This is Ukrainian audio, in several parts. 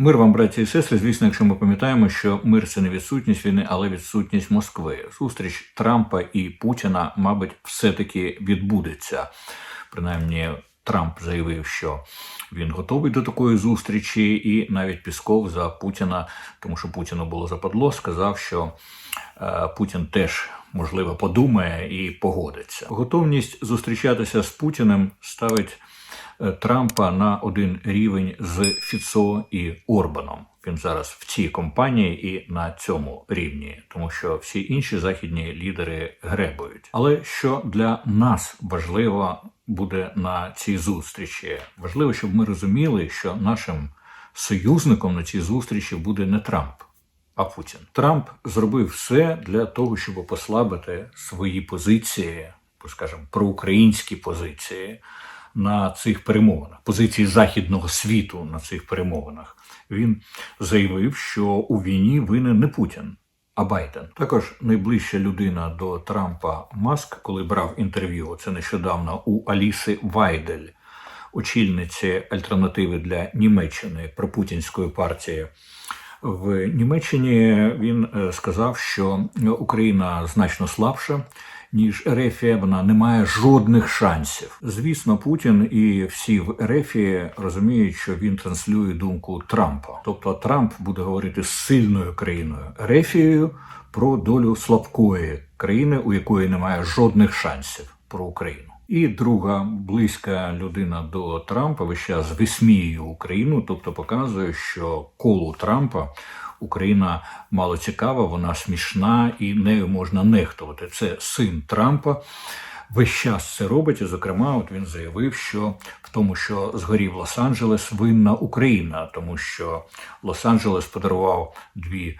Мир вам, браті і сестри. Звісно, якщо ми пам'ятаємо, що мир це не відсутність війни, але відсутність Москви. Зустріч Трампа і Путіна, мабуть, все-таки відбудеться. Принаймні, Трамп заявив, що він готовий до такої зустрічі, і навіть Пісков за Путіна, тому що Путіну було западло, сказав, що е, Путін теж можливо подумає і погодиться. Готовність зустрічатися з Путіним ставить Трампа на один рівень з Фіцо і Орбаном. Він зараз в цій компанії і на цьому рівні, тому що всі інші західні лідери гребують. Але що для нас важливо буде на цій зустрічі? Важливо, щоб ми розуміли, що нашим союзником на цій зустрічі буде не Трамп. А Путін Трамп зробив все для того, щоб послабити свої позиції, скажімо, проукраїнські позиції на цих перемовинах, позиції західного світу на цих перемовинах. Він заявив, що у війні винен не Путін, а Байден. Також найближча людина до Трампа Маск, коли брав інтерв'ю, це нещодавно у Аліси Вайдель, очільниці альтернативи для Німеччини пропутінської партії. В Німеччині він е, сказав, що Україна значно слабша, ніж Ерефія. Вона не має жодних шансів. Звісно, Путін і всі в Ерефії розуміють, що він транслює думку Трампа. Тобто Трамп буде говорити з сильною країною Ерефією про долю слабкої країни, у якої немає жодних шансів про Україну. І друга близька людина до Трампа весь час висміює Україну, тобто показує, що колу Трампа Україна мало цікава, вона смішна і нею можна нехтувати. Це син Трампа. Весь час це робить, і зокрема, от він заявив, що в тому, що згорів Лос-Анджелес, винна Україна, тому що Лос-Анджелес подарував дві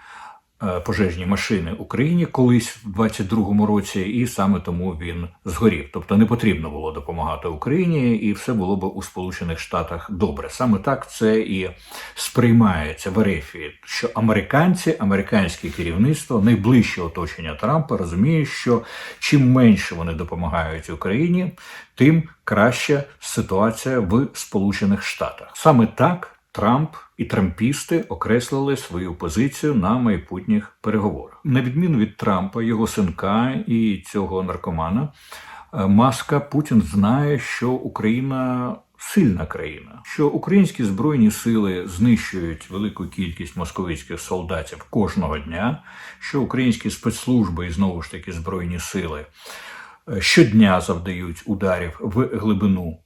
пожежні машини Україні колись в 22-му році, і саме тому він згорів. Тобто не потрібно було допомагати Україні, і все було б у Сполучених Штатах добре. Саме так це і сприймається в Ерефії, що американці, американське керівництво, найближче оточення Трампа розуміє, що чим менше вони допомагають Україні, тим краща ситуація в Сполучених Штатах. Саме так. Трамп і трампісти окреслили свою позицію на майбутніх переговорах. На відміну від Трампа, його синка і цього наркомана е, Маска Путін знає, що Україна сильна країна, що українські збройні сили знищують велику кількість московицьких солдатів кожного дня, що українські спецслужби і знову ж таки збройні сили е, щодня завдають ударів в глибину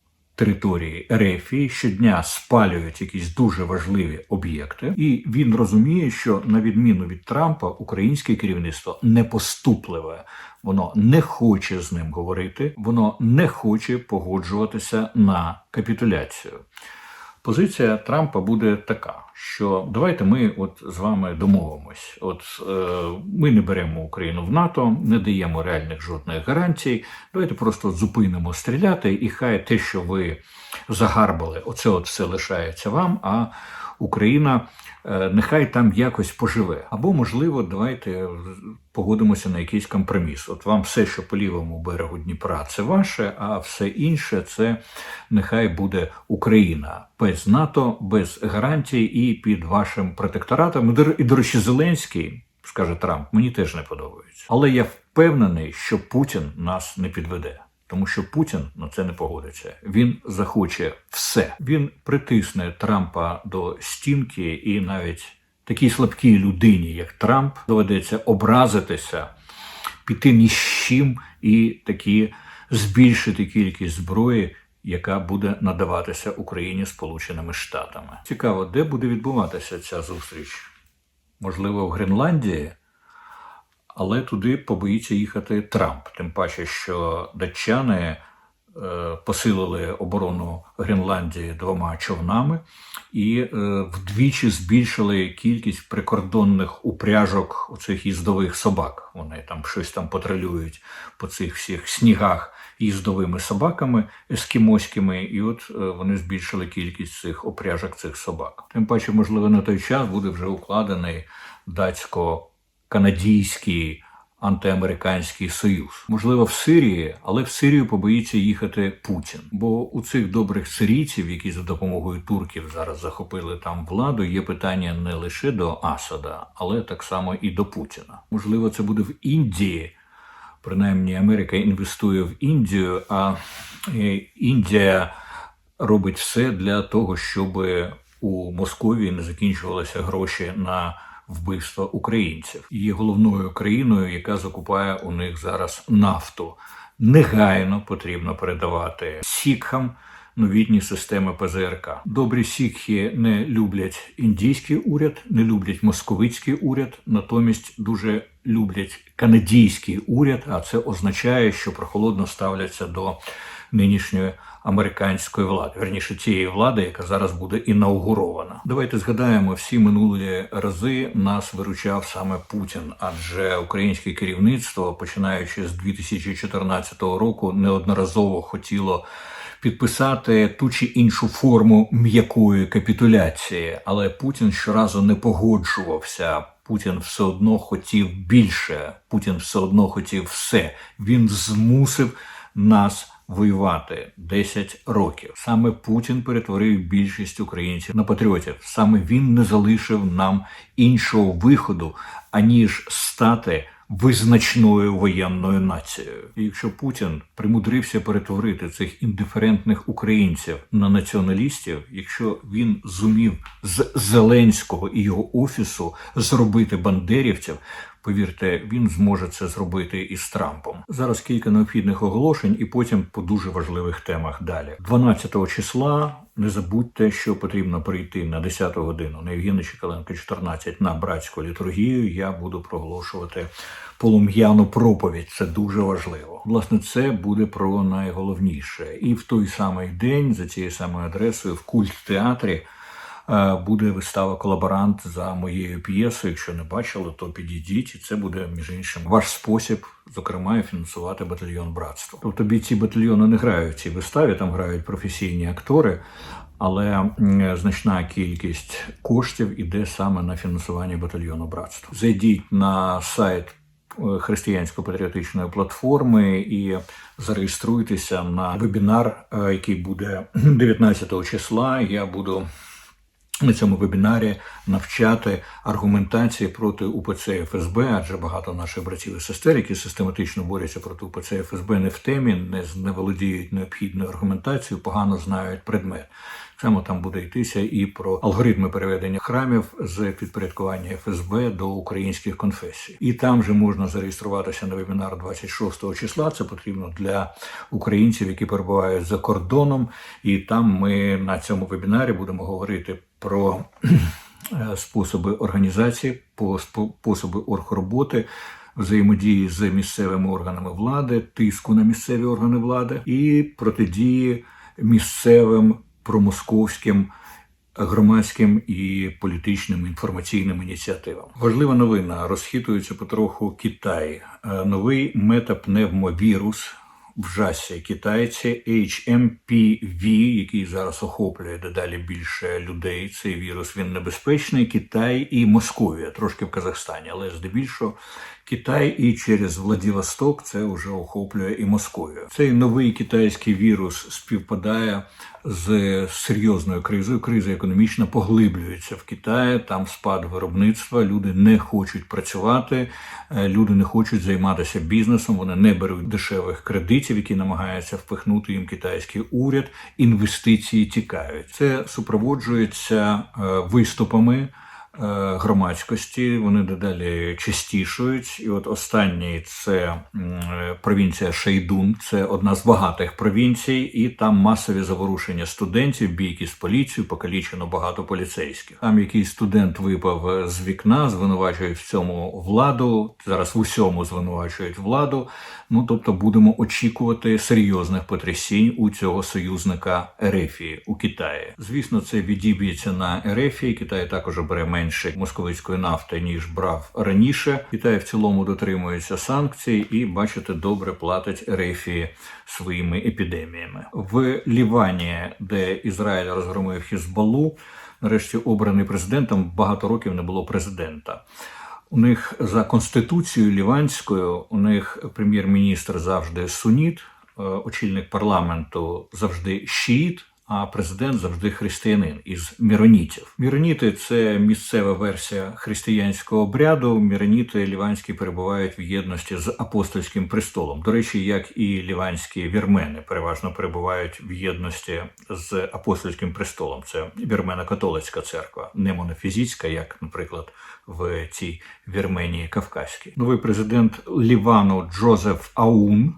території Ерефії щодня спалюють якісь дуже важливі об'єкти, і він розуміє, що на відміну від Трампа українське керівництво непоступливе, воно не хоче з ним говорити, воно не хоче погоджуватися на капітуляцію. Позиція Трампа буде така, що давайте ми от з вами домовимось. От е, ми не беремо Україну в НАТО, не даємо реальних жодних гарантій. Давайте просто зупинимо стріляти, і хай те, що ви загарбали, оце от все лишається вам. А Україна е, нехай там якось поживе. Або, можливо, давайте погодимося на якийсь компроміс. От вам все, що по лівому берегу Дніпра, це ваше, а все інше це нехай буде Україна без НАТО, без гарантій і під вашим протекторатом. І, до речі, Зеленський. Скаже Трамп, мені теж не подобається. Але я впевнений, що Путін нас не підведе. Тому що Путін на це не погодиться. Він захоче все. Він притисне Трампа до стінки, і навіть такій слабкій людині, як Трамп, доведеться образитися, піти ні з чим і такі збільшити кількість зброї, яка буде надаватися Україні Сполученими Штатами. Цікаво, де буде відбуватися ця зустріч? Можливо, в Гренландії але туди побоїться їхати Трамп. Тим паче, що датчани е, посилили оборону Гренландії двома човнами і е, вдвічі збільшили кількість прикордонних упряжок оцих їздових собак. Вони там щось там патрулюють по цих всіх снігах їздовими собаками ескімоськими, і от е, вони збільшили кількість цих упряжок цих собак. Тим паче, можливо, на той час буде вже укладений датсько канадійський антиамериканський союз. Можливо, в Сирії, але в Сирію побоїться їхати Путін. Бо у цих добрих сирійців, які за допомогою турків зараз захопили там владу, є питання не лише до Асада, але так само і до Путіна. Можливо, це буде в Індії. Принаймні, Америка інвестує в Індію, а е, Індія робить все для того, щоб у Московії не закінчувалися гроші на вбивство українців. Є головною країною, яка закупає у них зараз нафту. Негайно потрібно передавати сікхам новітні системи ПЗРК. Добрі сікхи не люблять індійський уряд, не люблять московицький уряд, натомість дуже люблять канадійський уряд. А це означає, що прохолодно ставляться до нинішньої американської влади, верніше цієї влади, яка зараз буде інаугурована. Давайте згадаємо, всі минулі рази нас виручав саме Путін, адже українське керівництво, починаючи з 2014 року, неодноразово хотіло. Підписати ту чи іншу форму м'якої капітуляції, але Путін щоразу не погоджувався. Путін все одно хотів більше. Путін все одно хотів все. Він змусив нас воювати 10 років. Саме Путін перетворив більшість українців на патріотів. Саме він не залишив нам іншого виходу, аніж стати. Визначною воєнною нацією, і якщо Путін примудрився перетворити цих індиферентних українців на націоналістів, якщо він зумів з Зеленського і його офісу зробити бандерівців, Повірте, він зможе це зробити і з Трампом. Зараз кілька необхідних оголошень, і потім по дуже важливих темах далі. 12 числа не забудьте, що потрібно прийти на 10 годину на Євгена Чекаленка, 14 на братську літургію. Я буду проголошувати полум'яну проповідь. Це дуже важливо. Власне, це буде про найголовніше. І в той самий день за цією самою адресою в культ театрі. Е, буде вистава колаборант за моєю п'єсою. Якщо не бачили, то підійдіть, і це буде між іншим ваш спосіб, зокрема, фінансувати батальйон братства. Тобто бійці батальйону не грають в цій виставі, там грають професійні актори. Але значна кількість коштів іде саме на фінансування батальйону братства. Зайдіть на сайт е, християнсько-патріотичної платформи і зареєструйтеся на вебінар, е, який буде 19 числа. Я буду на цьому вебінарі навчати аргументації проти УПЦ ФСБ, адже багато наших братів і сестер, які систематично борються проти УПЦ ФСБ, не в темі, не не володіють необхідною аргументацією, погано знають предмет. Саме там буде йтися і про алгоритми переведення храмів з підпорядкування ФСБ до українських конфесій. І там же можна зареєструватися на вебінар 26 числа. Це потрібно для українців, які перебувають за кордоном. І там ми на цьому вебінарі будемо говорити про е, способи організації, способи оргроботи, взаємодії з місцевими органами влади, тиску на місцеві органи влади і протидії місцевим промосковським. Громадським і політичним інформаційним ініціативам важлива новина розхитується потроху Китай. Е, новий метапневмовірус вжаться китайці HMPV, який зараз охоплює дедалі більше людей. Цей вірус він небезпечний. Китай і Московія, трошки в Казахстані, але здебільшого Китай і через Владивосток це вже охоплює і Московію. Цей новий китайський вірус співпадає з серйозною кризою. Криза економічна поглиблюється в Китаї. Там спад виробництва. Люди не хочуть працювати, е, люди не хочуть займатися бізнесом. Вони не беруть дешевих кредитів, які намагаються впихнути їм китайський уряд. Інвестиції тікають. Це супроводжується е, виступами. Е, громадськості, вони дедалі частішують. І от останній це провінція Шейдун, це одна з багатих провінцій, і там масові заворушення студентів, бійки з поліцією, покалічено багато поліцейських. Там якийсь студент випав з вікна, звинувачують в цьому владу. Зараз в усьому звинувачують владу. Ну тобто будемо очікувати серйозних потрясінь у цього союзника Ерефії у Китаї. Звісно, це відіб'ється на Ерефії. Китай також бере менше московицької нафти ніж брав раніше. Китай в цілому дотримується санкцій і, бачите, добре платить Ерефії своїми епідеміями в Лівані, де Ізраїль розгромив Хізбалу. Нарешті обраний президентом багато років не було президента. У них за конституцією ліванською, у них прем'єр-міністр завжди суніт, е, очільник парламенту завжди шиїт, а президент завжди християнин із міронітів. Міроніти це місцева версія християнського обряду. Міроніти ліванські перебувають в єдності з апостольським престолом. До речі, як і ліванські вірмени переважно перебувають в єдності з апостольським престолом. Це вірмено-католицька церква, не монофізицька, як, наприклад, в цій Вірменії Кавказькій. Новий президент Лівану Джозеф Аун.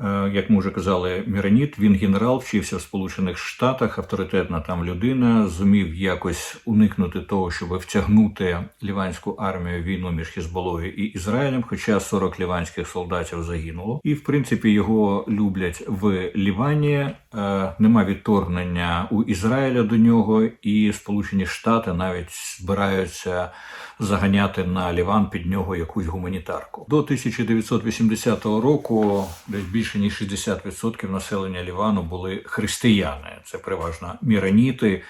Е, Як ми вже казали, Міраніт, він генерал, вчився в Сполучених Штатах, авторитетна там людина, зумів якось уникнути того, щоб втягнути ліванську армію війну між Хізбалою і Ізраїлем, хоча 40 ліванських солдатів загинуло. І в принципі його люблять в Лівані. Е, Нема відторгнення у Ізраїля до нього, і Сполучені Штати навіть збираються заганяти на Ліван під нього якусь гуманітарку. До 1980 року десь більше ніж 60% населення Лівану були християни. Це переважно міраніти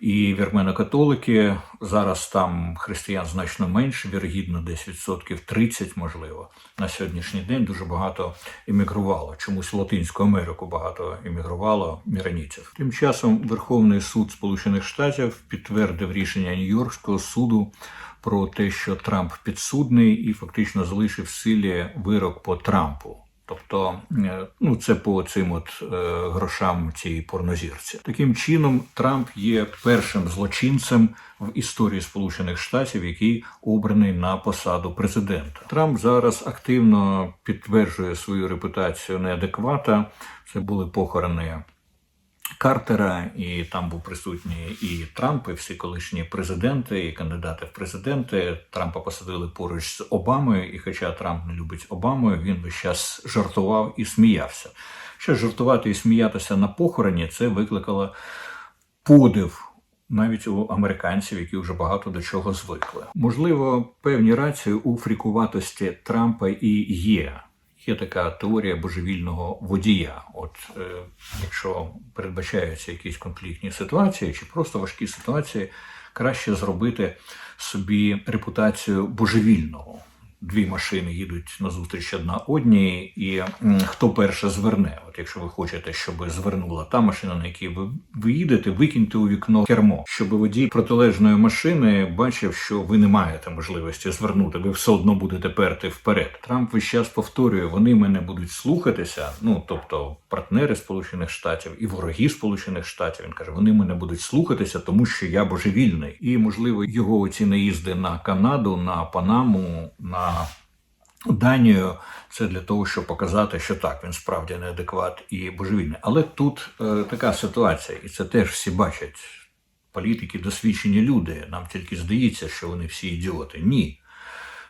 і вірмено-католики. Зараз там християн значно менше, вірогідно, десь відсотків 30, можливо. На сьогоднішній день дуже багато іммігрувало. Чомусь Латинську Америку багато іммігрувало міранітів. Тим часом Верховний суд Сполучених Штатів підтвердив рішення Нью-Йоркського суду про те, що Трамп підсудний, і фактично залишив в силі вирок по Трампу. Тобто, е, ну це по цим от е, грошам цієї порнозірці. Таким чином, Трамп є першим злочинцем в історії Сполучених Штатів, який обраний на посаду президента. Трамп зараз активно підтверджує свою репутацію неадеквата. Це були похорони Картера, і там був присутній і Трамп, і всі колишні президенти, і кандидати в президенти. Трампа посадили поруч з Обамою, і хоча Трамп не любить Обамою, він весь час жартував і сміявся. Що жартувати і сміятися на похороні, це викликало подив. Навіть у американців, які вже багато до чого звикли, можливо, певні рації у фрікуватості Трампа і є. Є така теорія божевільного водія. От е, якщо передбачаються якісь конфліктні ситуації чи просто важкі ситуації, краще зробити собі репутацію божевільного. Дві машини їдуть назустріч одна одній, і хто перше зверне. От якщо ви хочете, щоб звернула та машина, на якій ви, ви їдете, викиньте у вікно кермо, щоб водій протилежної машини бачив, що ви не маєте можливості звернути, ви все одно будете перти вперед. Трамп весь час повторює, вони мене будуть слухатися. Ну тобто партнери Сполучених Штатів і вороги Сполучених Штатів. Він каже, вони мене будуть слухатися, тому що я божевільний. І можливо його оці наїзди на Канаду, на Панаму, на Данію це для того, щоб показати, що так він справді неадекват і божевільний. Але тут е, така ситуація, і це теж всі бачать. Політики досвідчені люди. Нам тільки здається, що вони всі ідіоти. Ні.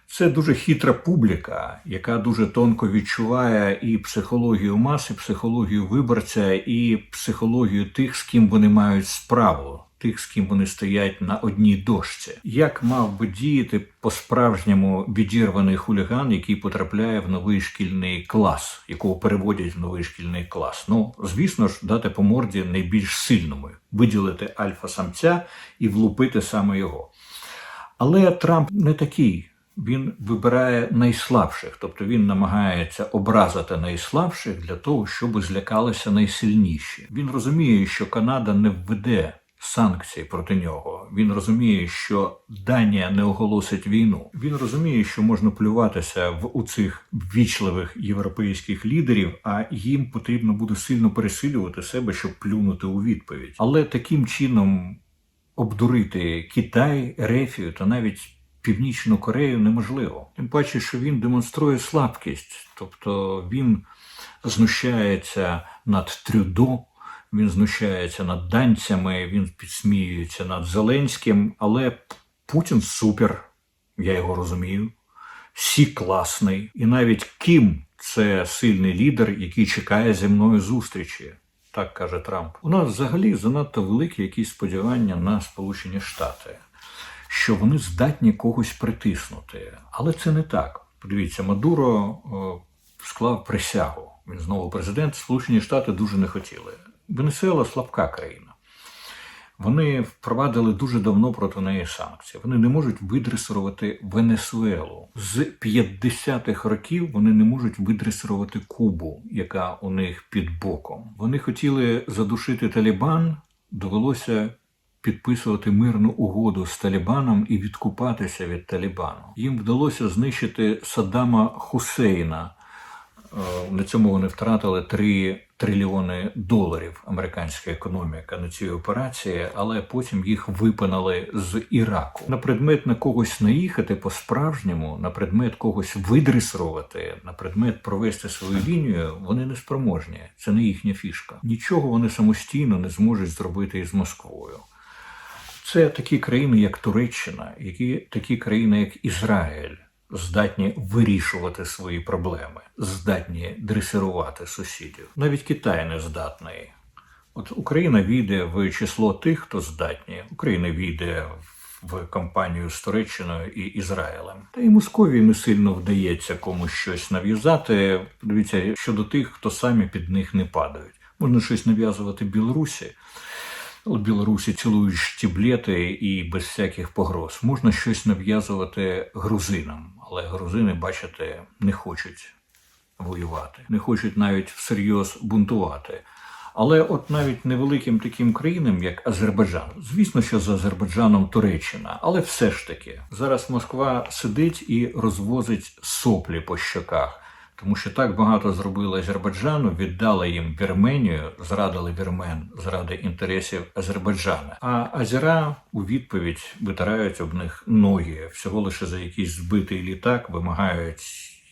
Це дуже хитра публіка, яка дуже тонко відчуває і психологію маси, психологію виборця, і психологію тих, з ким вони мають справу, тих, з ким вони стоять на одній дошці. Як мав би діяти по-справжньому відірваний хуліган, який потрапляє в новий шкільний клас, якого переводять в новий шкільний клас? Ну, звісно ж, дати по морді найбільш сильному, виділити альфа-самця і влупити саме його. Але Трамп не такий. Він вибирає найслабших, тобто він намагається образити найслабших для того, щоб злякалися найсильніші. Він розуміє, що Канада не введе санкцій проти нього. Він розуміє, що Данія не оголосить війну. Він розуміє, що можна плюватися в у цих ввічливих європейських лідерів, а їм потрібно буде сильно пересилювати себе, щоб плюнути у відповідь. Але таким чином обдурити Китай, Рефію та навіть Північну Корею неможливо. Тим паче, що він демонструє слабкість, тобто він знущається над Трюдо, він знущається над данцями, він підсміюється над Зеленським, але Путін супер, я його розумію. Сі класний, і навіть Кім це сильний лідер, який чекає зі мною зустрічі. Так каже Трамп. У нас взагалі занадто великі якісь сподівання на Сполучені Штати що вони здатні когось притиснути. Але це не так. Подивіться, Мадуро е, склав присягу. Він знову президент. Сполучені Штати дуже не хотіли. Венесуела слабка країна. Вони впровадили дуже давно проти неї санкції. Вони не можуть видресувати Венесуелу з 50-х років. Вони не можуть видресувати Кубу, яка у них під боком. Вони хотіли задушити Талібан. Довелося підписувати мирну угоду з Талібаном і відкупатися від Талібану. Їм вдалося знищити Саддама Хусейна. Е, На цьому вони втратили 3 трильйони доларів американська економіка на цій операції, але потім їх випинали з Іраку. На предмет на когось наїхати по-справжньому, на предмет когось видресувати, на предмет провести свою лінію, вони не спроможні. Це не їхня фішка. Нічого вони самостійно не зможуть зробити із Москвою. Це такі країни, як Туреччина, які такі країни, як Ізраїль, здатні вирішувати свої проблеми, здатні дресирувати сусідів. Навіть Китай не здатний. От Україна війде в число тих, хто здатні. Україна війде в кампанію з Туреччиною і Ізраїлем. Та й Московії не сильно вдається комусь щось нав'язати. Дивіться, щодо тих, хто самі під них не падають. Можна щось нав'язувати Білорусі. Білорусі цілують штіблети і без всяких погроз. Можна щось нав'язувати грузинам, але грузини, бачите, не хочуть воювати, не хочуть навіть всерйоз бунтувати. Але от навіть невеликим таким країнам, як Азербайджан, звісно, що за Азербайджаном Туреччина, але все ж таки зараз Москва сидить і розвозить соплі по щоках. Тому що так багато зробили Азербайджану, віддали їм Вірменію, зрадили вірмен заради інтересів Азербайджана. А азера у відповідь витирають об них ноги всього лише за якийсь збитий літак, вимагають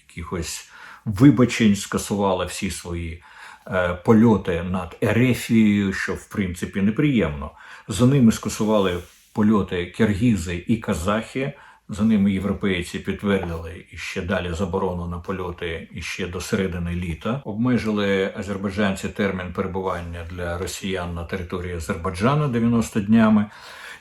якихось вибачень, скасували всі свої е, польоти над Ерефією, що в принципі неприємно. За ними скасували польоти киргізи і казахи. За ними європейці підтвердили і ще далі заборону на польоти і ще до середини літа. Обмежили азербайджанці термін перебування для росіян на території Азербайджану 90 днями.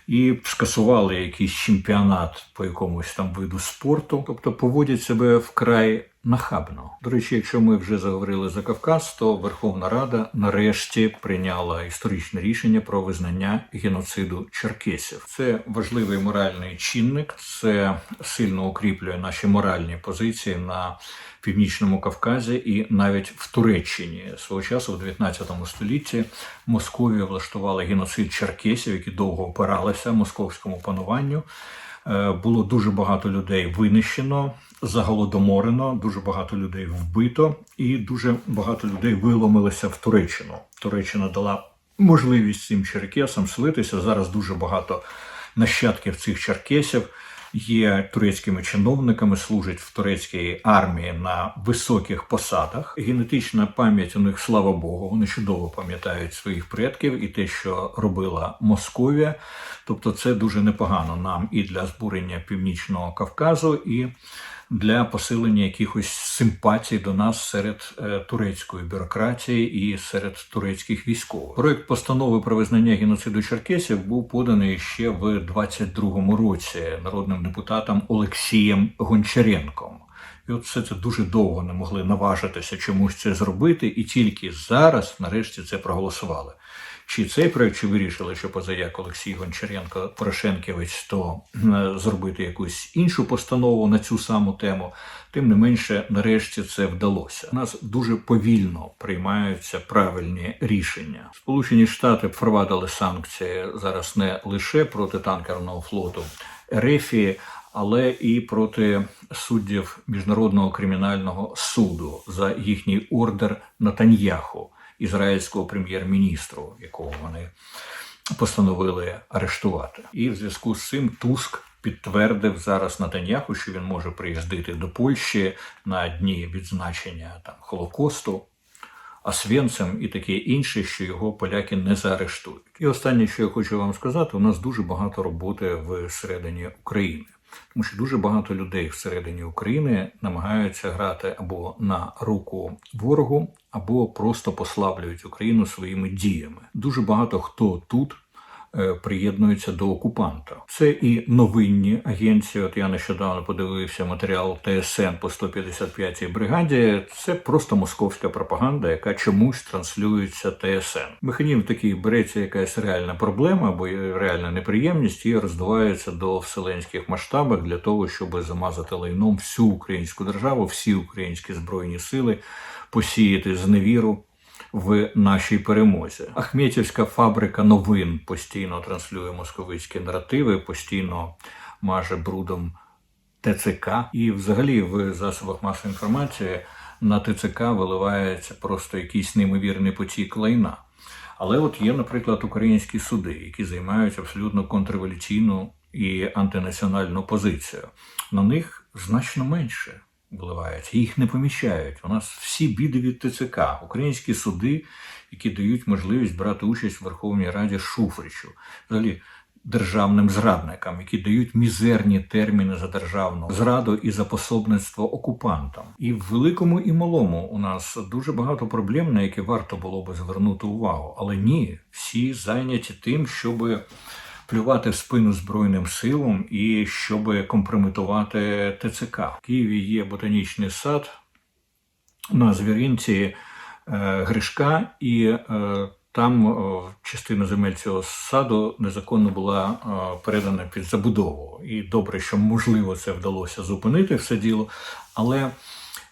І скасували якийсь чемпіонат по якомусь там виду спорту, тобто поводять себе вкрай нахабно. До речі, якщо ми вже заговорили за Кавказ, то Верховна Рада нарешті прийняла історичне рішення про визнання геноциду черкесів. Це важливий моральний чинник, це сильно укріплює наші моральні позиції на північному Кавказі і навіть в Туреччині свого часу, в 19 столітті, Московія влаштувала геноцид черкесів, які довго опиралися московському пануванню. Е, Було дуже багато людей винищено, заголодоморено, дуже багато людей вбито, і дуже багато людей виломилися в Туреччину. Туреччина дала можливість цим черкесам слитися. Зараз дуже багато нащадків цих черкесів є турецькими чиновниками, служать в турецькій армії на високих посадах. Генетична пам'ять у них, слава Богу, вони чудово пам'ятають своїх предків і те, що робила Московія. Тобто, це дуже непогано нам і для збурення північного Кавказу, і для посилення якихось симпатій до нас серед е, турецької бюрократії і серед турецьких військових. Проект постанови про визнання геноциду черкесів був поданий ще в 22-му році народним депутатом Олексієм Гончаренком. І от все це дуже довго не могли наважитися чомусь це зробити, і тільки зараз, нарешті, це проголосували. Чи цей проект чи вирішили, що позаяк Олексій Гончаренко Порошенківець, то зробити якусь іншу постанову на цю саму тему. Тим не менше, нарешті це вдалося. У нас дуже повільно приймаються правильні рішення. Сполучені Штати впровадили санкції зараз не лише проти танкерного флоту Ерефії, але і проти суддів міжнародного кримінального суду за їхній ордер Натаньяху ізраїльського прем'єр-міністру, якого вони постановили арештувати. І в зв'язку з цим Туск підтвердив зараз Натаньяху, що він може приїздити до Польщі на дні відзначення там Холокосту. Освенцем і таке інше, що його поляки не заарештують. І останнє, що я хочу вам сказати, у нас дуже багато роботи всередині України. Тому що дуже багато людей всередині України намагаються грати або на руку ворогу, або просто послаблюють Україну своїми діями. Дуже багато хто тут приєднуються до окупанта. Це і новинні агенції. От я нещодавно подивився матеріал ТСН по 155-й бригаді. Це просто московська пропаганда, яка чомусь транслюється ТСН. Механізм такий береться якась реальна проблема або реальна неприємність і роздувається до вселенських масштабах для того, щоб замазати лайном всю українську державу, всі українські збройні сили, посіяти зневіру в нашій перемозі. Ахметівська фабрика новин постійно транслює московицькі наративи, постійно маже брудом ТЦК. І, взагалі, в засобах масової інформації на ТЦК виливається просто якийсь неймовірний потік лайна. Але от є, наприклад, українські суди, які займають абсолютно контрреволюційну і антинаціональну позицію. На них значно менше вливається, їх не поміщають. У нас всі біди від ТЦК, українські суди, які дають можливість брати участь в Верховній Раді Шуфричу, взагалі державним зрадникам, які дають мізерні терміни за державну зраду і за пособництво окупантам. І в великому і малому у нас дуже багато проблем, на які варто було би звернути увагу. Але ні, всі зайняті тим, щоб плювати в спину Збройним силам і щоб компрометувати ТЦК. В Києві є ботанічний сад на звіринці е, Гришка, і е, там е, частина земель цього саду незаконно була передана під забудову. І добре, що можливо це вдалося зупинити все діло. Але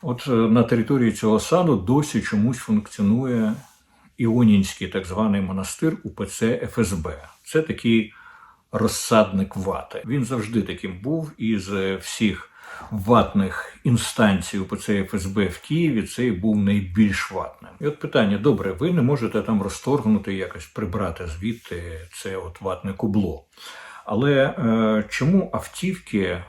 от на території цього саду досі чомусь функціонує Іонінський так званий монастир УПЦ ФСБ. Це такий розсадник вати. Він завжди таким був із всіх ватних інстанцій УПЦ ФСБ в Києві. Цей був найбільш ватним. І от питання: добре, ви не можете там розторгнути якось прибрати звідти це от ватне кубло. Але е, чому автівки е,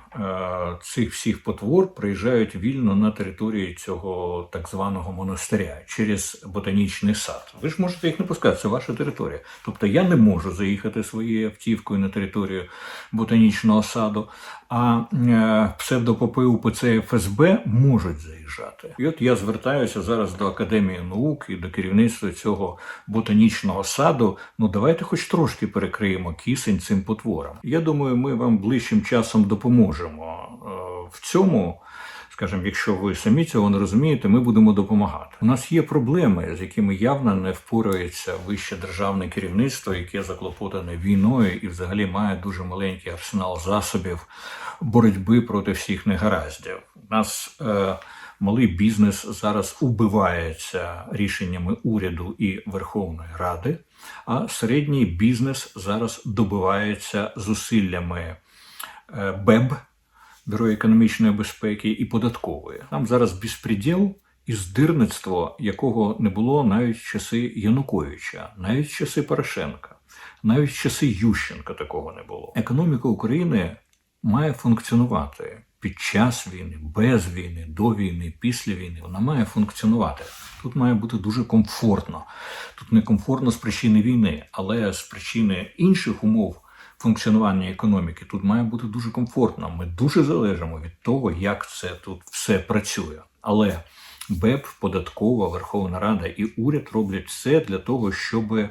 цих всіх потвор приїжджають вільно на території цього так званого монастиря через ботанічний сад? Ви ж можете їх не пускати, це ваша територія. Тобто я не можу заїхати своєю автівкою на територію ботанічного саду, а е, псевдопопи УПЦ ФСБ можуть заїжджати. І от я звертаюся зараз до Академії наук і до керівництва цього ботанічного саду. Ну давайте хоч трошки перекриємо кисень цим потворам. Я думаю, ми вам ближчим часом допоможемо е, в цьому. Скажімо, якщо ви самі цього не розумієте, ми будемо допомагати. У нас є проблеми, з якими явно не впорається вище державне керівництво, яке заклопотане війною і взагалі має дуже маленький арсенал засобів боротьби проти всіх негараздів. У нас е, малий бізнес зараз убивається рішеннями уряду і Верховної Ради, а середній бізнес зараз добивається зусиллями е, БЕБ. Бюро економічної безпеки і податкової. Там зараз безпреділ і здирництво, якого не було навіть в часи Януковича, навіть в часи Порошенка, навіть в часи Ющенка такого не було. Економіка України має функціонувати під час війни, без війни, до війни, після війни. Вона має функціонувати. Тут має бути дуже комфортно. Тут не комфортно з причини війни, але з причини інших умов функціонування економіки тут має бути дуже комфортно. Ми дуже залежимо від того, як це тут все працює. Але БЕП, податкова, Верховна Рада і уряд роблять все для того, щоб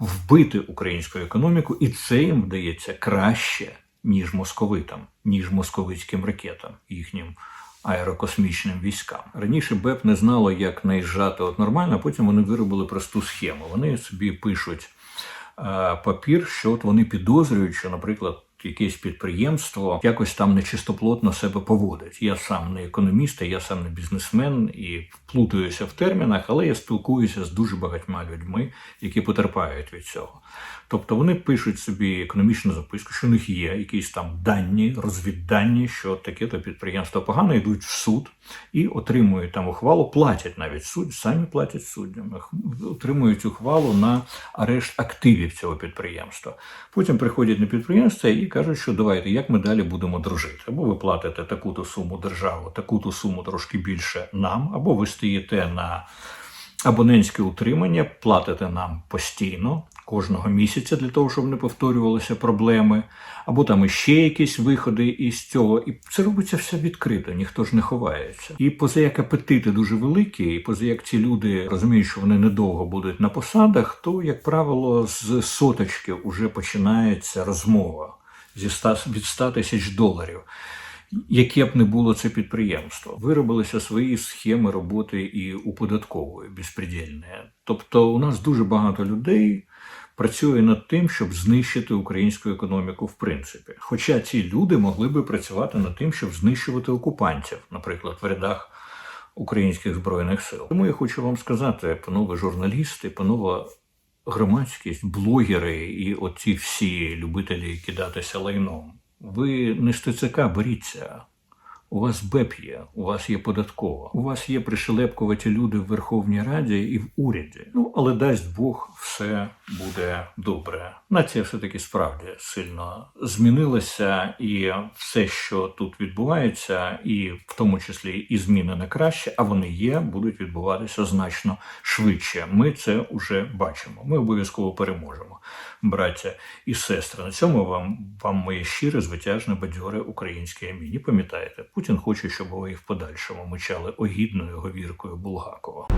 вбити українську економіку, і це їм вдається краще, ніж московитам, ніж московицьким ракетам, їхнім аерокосмічним військам. Раніше БЕП не знало, як наїжджати от нормально, а потім вони виробили просту схему. Вони собі пишуть папір, що от вони підозрюють, що, наприклад, якесь підприємство якось там нечистоплотно себе поводить. Я сам не економіст, я сам не бізнесмен і плутаюся в термінах, але я спілкуюся з дуже багатьма людьми, які потерпають від цього. Тобто вони пишуть собі економічну записку, що у них є якісь там дані, розвіддані, що таке-то підприємство погано йдуть в суд і отримують там ухвалу, платять навіть суд, самі платять суддям, отримують ухвалу на арешт активів цього підприємства. Потім приходять на підприємство і кажуть, що давайте, як ми далі будемо дружити. Або ви платите таку-то суму державу, таку-то суму трошки більше нам, або ви стоїте на абонентське утримання, платите нам постійно кожного місяця для того, щоб не повторювалися проблеми, або там іще якісь виходи із цього. І це робиться все відкрито, ніхто ж не ховається. І поза як апетити дуже великі, і поза як ці люди розуміють, що вони недовго будуть на посадах, то, як правило, з соточки вже починається розмова зі 100, від 100 тисяч доларів. Яке б не було це підприємство, виробилися свої схеми роботи і у податкової безпредельної. Тобто, у нас дуже багато людей працює над тим, щоб знищити українську економіку в принципі. Хоча ці люди могли би працювати над тим, щоб знищувати окупантів, наприклад, в рядах українських збройних сил. Тому я хочу вам сказати, панове журналісти, панове громадськість, блогери і оці всі любителі кидатися лайном. Ви не з ТЦК боріться. У вас БЕП є, у вас є податкова, у вас є пришелепкуваті люди в Верховній Раді і в уряді. Ну, але дасть Бог, все буде добре. Нація все-таки справді сильно змінилася, і все, що тут відбувається, і в тому числі і зміни на краще, а вони є, будуть відбуватися значно швидше. Ми це вже бачимо. Ми обов'язково переможемо, браття і сестри. На цьому вам вам моє щире, звитяжне, бадьоре українське амінь. І пам'ятайте, Путін хоче, щоб ви і в подальшому мочали огідною говіркою Булгакова.